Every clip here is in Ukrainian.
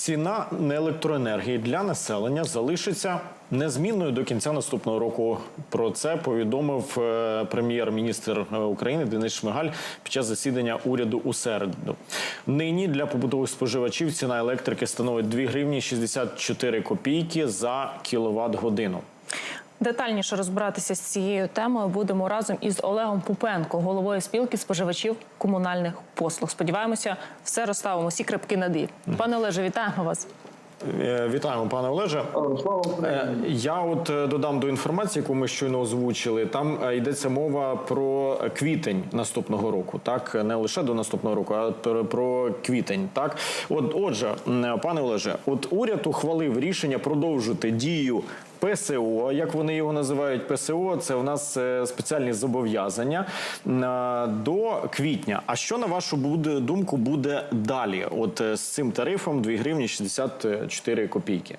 Ціна на електроенергії для населення залишиться незмінною до кінця наступного року. Про це повідомив е, прем'єр-міністр е, України Денис Шмигаль під час засідання уряду у середу. Нині для побутових споживачів ціна електрики становить 2 гривні 64 копійки за кіловат годину. Детальніше розбиратися з цією темою будемо разом із Олегом Пупенко, головою спілки споживачів комунальних послуг. Сподіваємося, все розставимо всі крапки над «і». Пане Олеже, вітаємо вас. Е, Вітаємо, пане Олеже. Е, Я от е, додам до інформації, яку ми щойно озвучили. Там йдеться мова про квітень наступного року, так не лише до наступного року, а про- про квітень. Так, от, отже, пане Олеже, от уряд ухвалив рішення продовжити дію. ПСО, як вони його називають, ПСО це у нас е, спеціальні зобов'язання е, до квітня. А що на вашу думку буде далі? От е, з цим тарифом 2 гривні 64 копійки.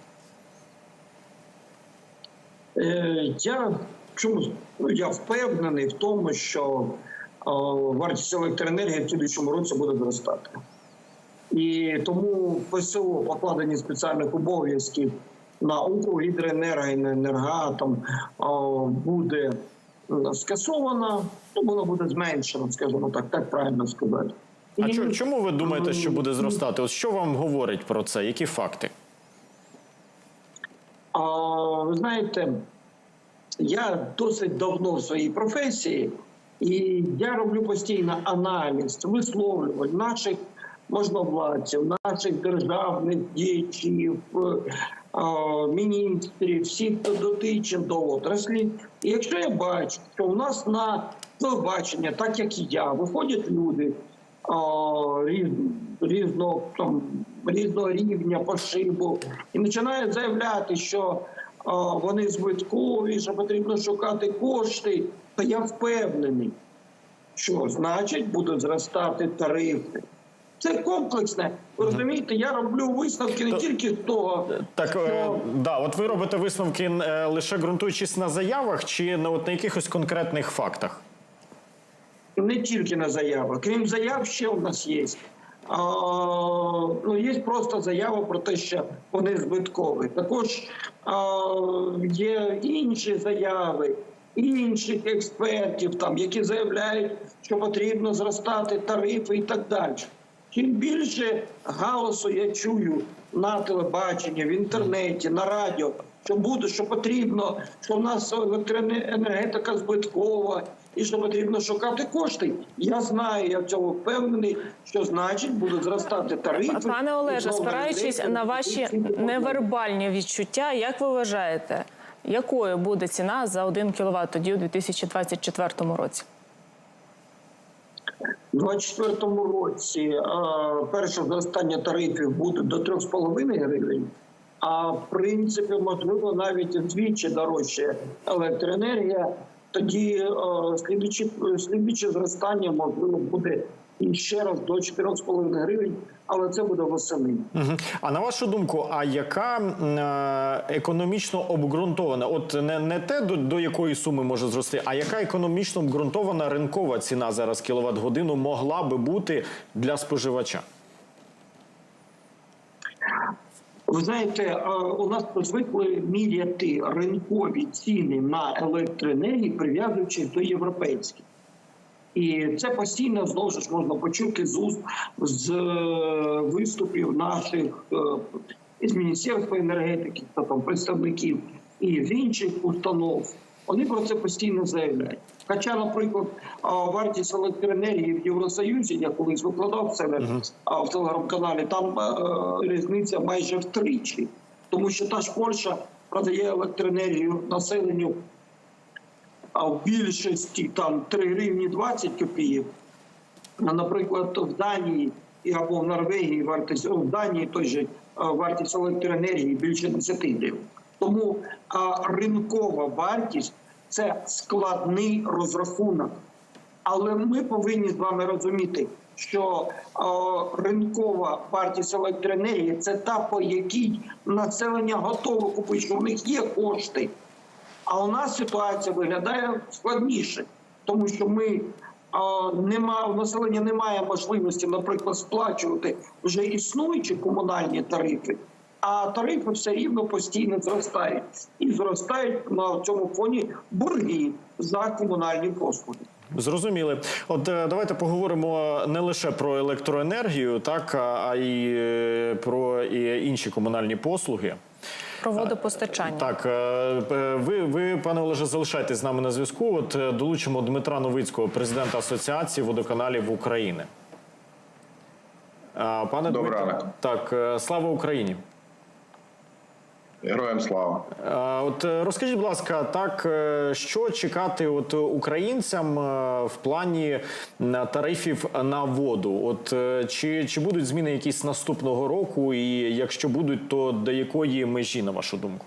Я чому ну, я впевнений в тому, що вартість електроенергії в слідчому році буде зростати. І тому ПСО покладені спеціальних обов'язків на Укргідроенерго і на енергоатом буде скасована, то воно буде зменшено, скажімо так, так правильно сказати. А І- чому ви думаєте, що буде зростати? От що вам говорить про це? Які факти? А, ви знаєте, я досить давно в своїй професії, і я роблю постійно аналіз, висловлювань наших можновладців, наших державних діячів, міністрів, всіх, хто дотичен до отраслі. І якщо я бачу, що у нас на телебачення, так як і я, виходять люди різного там різного рівня пошибу і починають заявляти, що вони збиткові, що потрібно шукати кошти, то я впевнений, що значить будуть зростати тарифи. Це комплексне. Ви розумієте, я роблю висновки не тільки з того, Так, е, що да, от ви робите висновки е, лише ґрунтуючись на заявах чи на от на якихось конкретних фактах? не тільки на заявах. Крім заяв, ще у нас є. А, ну, є просто заява про те, що вони збиткові. Також а, є інші заяви інших експертів, там, які заявляють, що потрібно зростати тарифи і так далі. Чим більше галасу я чую на телебаченні, в інтернеті, на радіо, що буде, що потрібно, що в нас електроенергетика збиткова і що потрібно шукати кошти. Я знаю, я в цьому впевнений, що значить будуть зростати тарифи. Пане Олеже, спираючись на ваші невербальні відчуття, як ви вважаєте, якою буде ціна за 1 кВт тоді у 2024 році? У 2024 році перше зростання тарифів буде до 3,5 гривень, а в принципі, можливо, навіть вдвічі дорожче електроенергія. Тоді слідуюче зростання можливо буде і ще раз до 4,5 гривень, але це буде восени. Мгм. А на вашу думку, а яка е, економічно обґрунтована? От не, не те, до, до якої суми може зрости, а яка економічно обґрунтована ринкова ціна зараз кіловат годину могла би бути для споживача? Ви знаєте, е, у нас звикли міряти ринкові ціни на електроенергію, прив'язуючи до європейських. І це постійно знову ж можна почути з уст з е, виступів наших е, із Міністерства енергетики та там представників і з інших установ. Вони про це постійно заявляють. Хоча, наприклад, вартість електроенергії в Євросоюзі, я колись викладав це в телеграм-каналі, там е, різниця майже втричі, тому що та ж Польща продає електроенергію населенню а в більшості там 3 гривні 20 копійок. Наприклад, в Данії або в Норвегії вартість в Данії той же вартість електроенергії більше 10 гривень. Тому ринкова вартість це складний розрахунок. Але ми повинні з вами розуміти, що ринкова вартість електроенергії це та, по якій населення готове купити, що в них є кошти. А у нас ситуація виглядає складніше, тому що ми а, нема у населення немає можливості, наприклад, сплачувати вже існуючі комунальні тарифи. А тарифи все рівно постійно зростають і зростають на цьому фоні борги за комунальні послуги. Зрозуміли. От е, давайте поговоримо не лише про електроенергію, так а й е, про інші комунальні послуги. Про водопостачання. Так, е, е, ви, ви, пане Олеже, залишайтесь з нами на зв'язку. От е, долучимо Дмитра Новицького, президента Асоціації водоканалів України. Пане Добре. Дмитро, так, слава Україні. Героям слава. От е, розкажіть, будь ласка, так е, що чекати от українцям е, в плані тарифів на воду? От чи, чи будуть зміни якісь наступного року? І якщо будуть, то до якої межі, на вашу думку?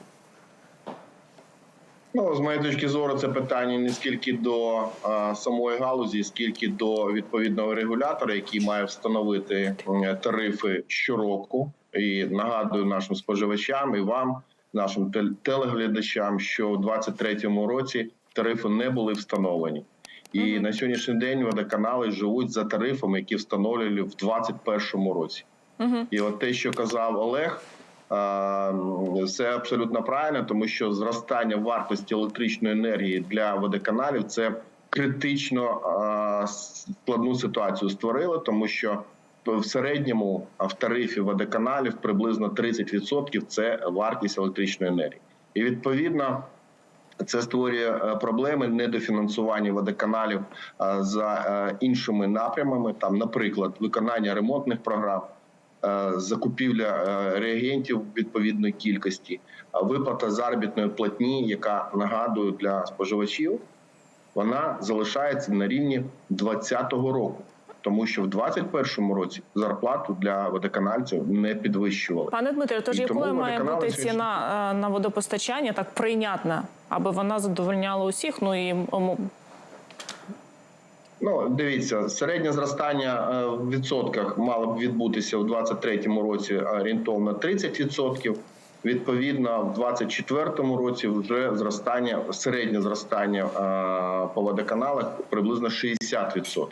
Ну, з моєї точки зору, це питання не скільки до а, самої галузі, скільки до відповідного регулятора, який має встановити тарифи щороку. І нагадую нашим споживачам і вам, нашим телеглядачам, що у 2023 році тарифи не були встановлені. І на сьогоднішній день водоканали живуть за тарифами, які встановлювали в 2021 році. І от те, що казав Олег, це абсолютно правильно, тому що зростання вартості електричної енергії для водоканалів це критично складну ситуацію створило, тому що в середньому в тарифі водоканалів приблизно 30% – це вартість електричної енергії, і відповідно. Це створює е, проблеми недофінансування водоканалів е, за е, іншими напрямами, там, наприклад, виконання ремонтних програм, закупівля реагентів відповідної кількості, виплата заробітної платні, яка нагадую для споживачів, вона залишається на рівні 2020 року, тому що в 2021 році зарплату для водоканальців не підвищували. Пане Дмитре, тож якою має бути ціна е, на водопостачання так прийнятна, аби вона задовольняла усіх? Ну і Ну, дивіться, середнє зростання е, в відсотках мало б відбутися у 2023 році орієнтовно 30%. Відповідно, в 2024 році вже зростання, середнє зростання е, по водоканалах приблизно 60%.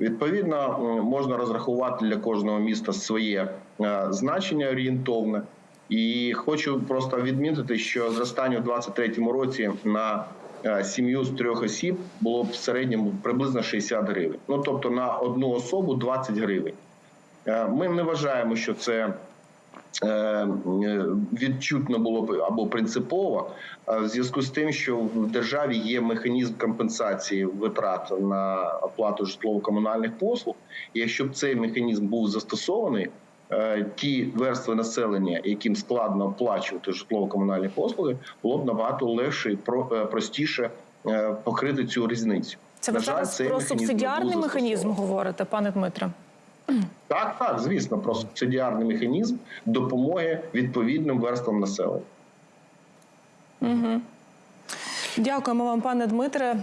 Відповідно, можна розрахувати для кожного міста своє е, значення орієнтовне. І хочу просто відмітити, що зростання у 2023 році на е, сім'ю з трьох осіб було в середньому приблизно 60 гривень. Ну тобто на одну особу 20 гривень. Е, Ми не вважаємо, що це е, е, відчутно було б або принципово, е, в зв'язку з тим, що в державі є механізм компенсації витрат на оплату житлово-комунальних послуг. І якщо б цей механізм був застосований, е, ті верстви населення, яким складно оплачувати житлово-комунальні послуги, було б набагато легше і про- е, простіше е, покрити цю різницю. це ви зараз про субсидіарний механізм говорите, пане Дмитре? Так, так, звісно, про субсидіарний механізм допомоги відповідним верствам населення. Дякуємо вам, пане Дмитре.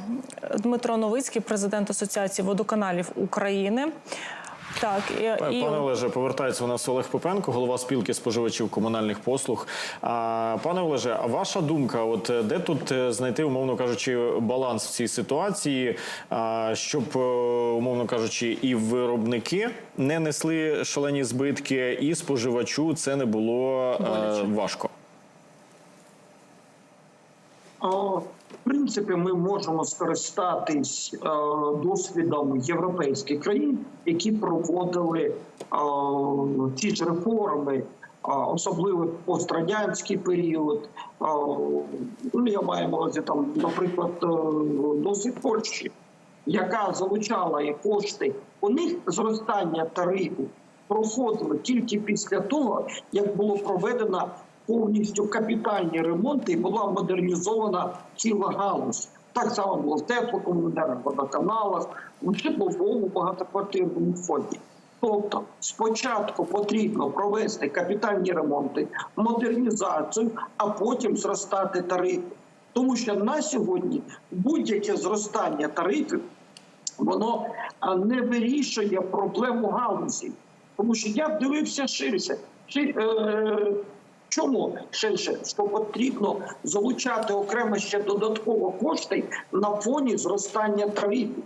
Дмитро Новицький, президент Асоціації водоканалів України. Так і, і Пане Олеже, повертається у нас Олег Попенко, голова спілки споживачів комунальних послуг. А, пане Олеже, а ваша думка, от е, де тут е, знайти, умовно кажучи, баланс в цій ситуації, а, щоб, е, умовно кажучи, і виробники не несли шалені збитки, і споживачу це не було Боляче. важко. А, Принципі, ми можемо скористатись е, досвідом європейських країн, які проводили е, ті ж реформи, а, особливо пострадянський період. Ну, я маю на увазі там, наприклад, е, досвід Польщі, яка залучала і кошти. У них зростання тарифу проходило тільки після того, як було проведено повністю капітальні ремонти і була модернізована ціла галузь. Так само було в теплокомунальних водоканалах, в житловому багатоквартирному фонді. Тобто, спочатку потрібно провести капітальні ремонти, модернізацію, а потім зростати тарифи. Тому що на сьогодні будь-яке зростання тарифів воно не вирішує проблему галузі. Тому що я б дивився ширше. Чому ширше? Що потрібно залучати окремо ще додатково кошти на фоні зростання тарифів.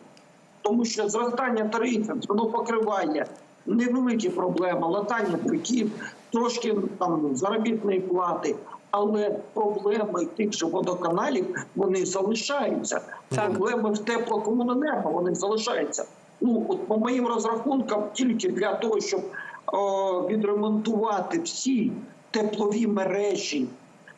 тому що зростання тарифів воно покриває невеликі проблеми, латання приків, трошки там заробітної плати. Але проблеми тих же водоканалів вони залишаються. Так. Проблеми в теплокомуненерго вони залишаються. Ну от по моїм розрахункам, тільки для того, щоб о, відремонтувати всі теплові мережі,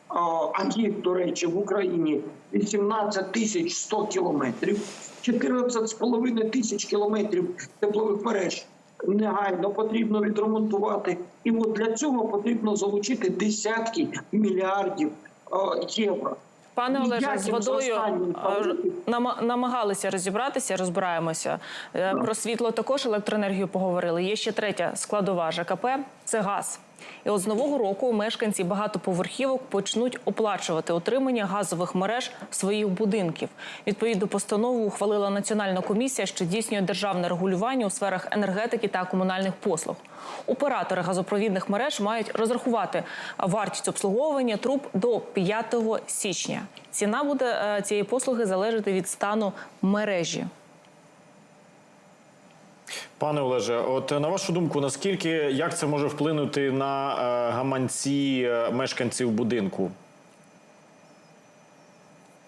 а їх, до речі, в Україні 18 тисяч 100 кілометрів, 14,5 тисяч кілометрів теплових мереж негайно потрібно відремонтувати. І от для цього потрібно залучити десятки мільярдів євро. Пане Олеже, з водою намагалися розібратися, розбираємося. Е, Про світло також електроенергію поговорили. Є ще третя складова ЖКП це газ. І от з нового року мешканці багатоповерхівок почнуть оплачувати отримання газових мереж своїх будинків. Відповідну постанову ухвалила Національна комісія, що здійснює державне регулювання у сферах енергетики та комунальних послуг. Оператори газопровідних мереж мають розрахувати вартість обслуговування труб до 5 січня. Ціна буде е, цієї послуги залежати від стану мережі. Пане Олеже, от на вашу думку, наскільки як це може вплинути на е, гаманці е, мешканців будинку?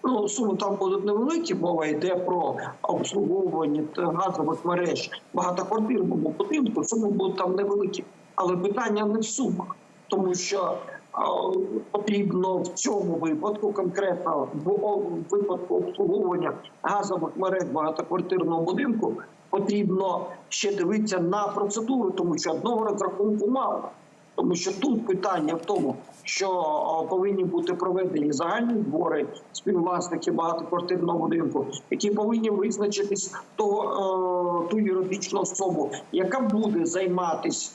Ну, суми там будуть невеликі, мова йде про обслуговування газових мереж багатоквартирному будинку. Суми будуть там невеликі, але питання не в сумах, тому що а, потрібно в цьому випадку, конкретно в випадку обслуговування газових мереж багатоквартирного будинку, потрібно ще дивитися на процедуру, тому що одного розрахунку мало. Тому що тут питання в тому, що повинні бути проведені загальні збори співвласників багатоквартирного будинку, які повинні визначитись того, ту юридичну особу, яка буде займатися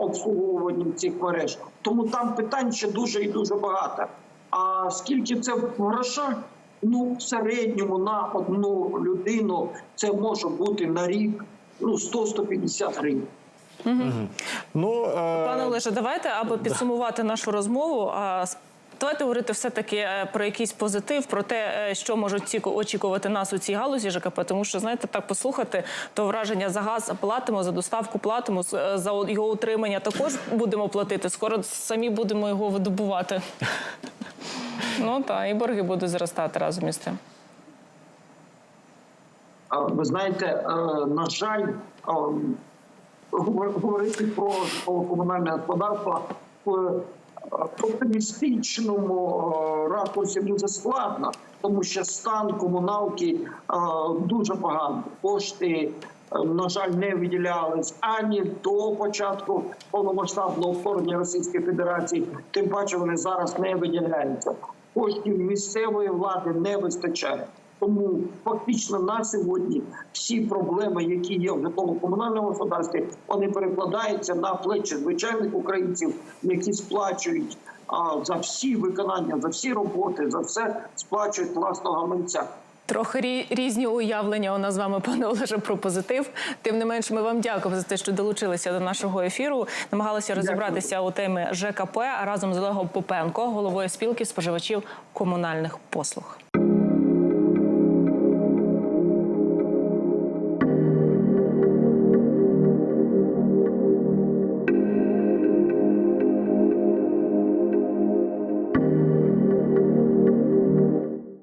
обслуговуванням цих мереж. Тому там питань ще дуже і дуже багато. А скільки це в грошах? Ну, в середньому на одну людину це може бути на рік ну 100-150 гривень. Ну е, Пане Олеже, давайте, аби підсумувати нашу розмову. а, с- Давайте говорити все-таки е, про якийсь позитив, про те, е, що можуть ці- очікувати нас у цій галузі ЖКП. Тому що, знаєте, так послухати, то враження за газ платимо, за доставку платимо, з- за його утримання також будемо платити. Скоро самі будемо його видобувати. Ну так, і борги будуть зростати разом із тим. Ви знаєте, е, на жаль, е, говорити про комунальне господарство в е, оптимістичному ракурсі дуже складно, тому що стан комуналки дуже поганий. Кошти, на жаль, не виділялись ані до початку повномасштабного вторгнення Російської Федерації, тим паче вони зараз не виділяються. Коштів місцевої влади не вистачає. Тому фактично на сьогодні всі проблеми, які є в житлово-комунальному господарстві, вони перекладаються на плечі звичайних українців, які сплачують а, за всі виконання, за всі роботи, за все сплачують власного гаманця. Трохи рі- різні уявлення у нас з вами, пане Олеже, про позитив. Тим не менш, ми вам дякуємо за те, що долучилися до нашого ефіру. Намагалися розібратися у темі ЖКП разом з Олегом Попенко, головою спілки споживачів комунальних послуг.